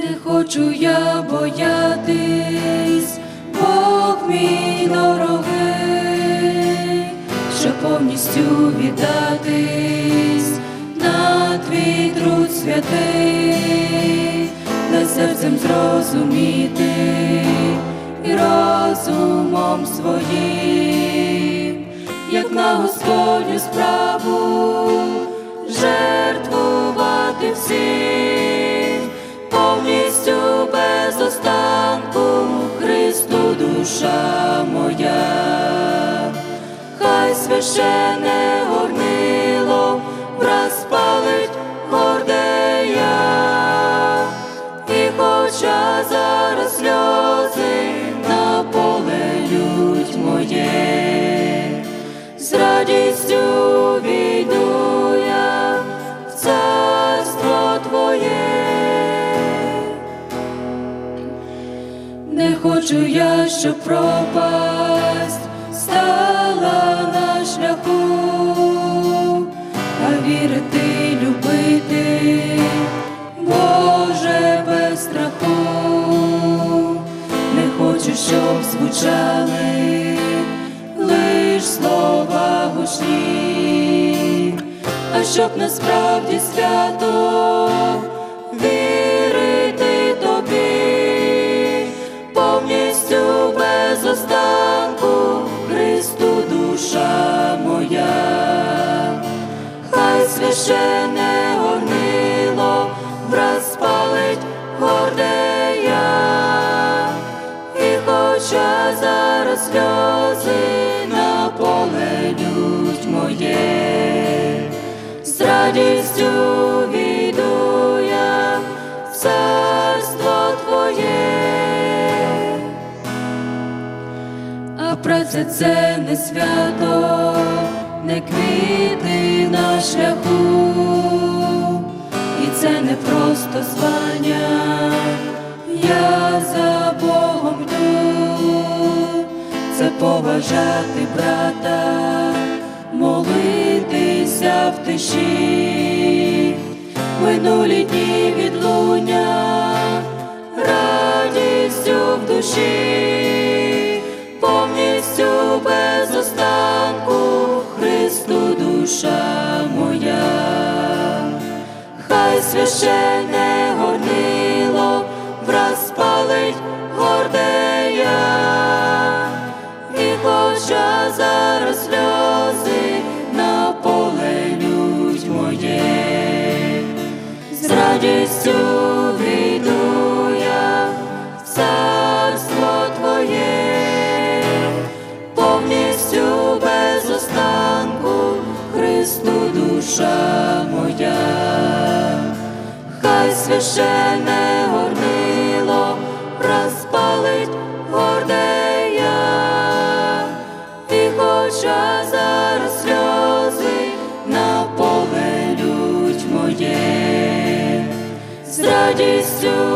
Не хочу я боятись, Бог мій дорогий, щоб повністю віддатись на твій труд святий, дай серцем зрозуміти і розумом своїм, як на Господню справу жертвувати всім, душа моя, хай священе горнило враз палить гордея, і хоча зараз сльози на поле лють моє, з радістю хочу я, щоб пропасть стала на шляху, а вірити, любити, Боже, без страху, не хочу, щоб звучали лиш слова гучні, а щоб насправді свято священне горнило враз спалить гордея, і хоча зараз сльози на моє, з радістю війду я в царство Твоє. А праця це не свято, не квіти на шляху, і це не просто звання, я за Богом йду, це поважати брата, молитися в тиші, минулі дні відлуння, радістю в душі, священне горнило враз спалить гордея, і хоча зараз сльози на поле лють моє, з радістю війду я в царство Твоє, повністю без останку Христу душа хай священне горнило розпалить гордея, і хоча зараз сльози наповелють моє, з радістю.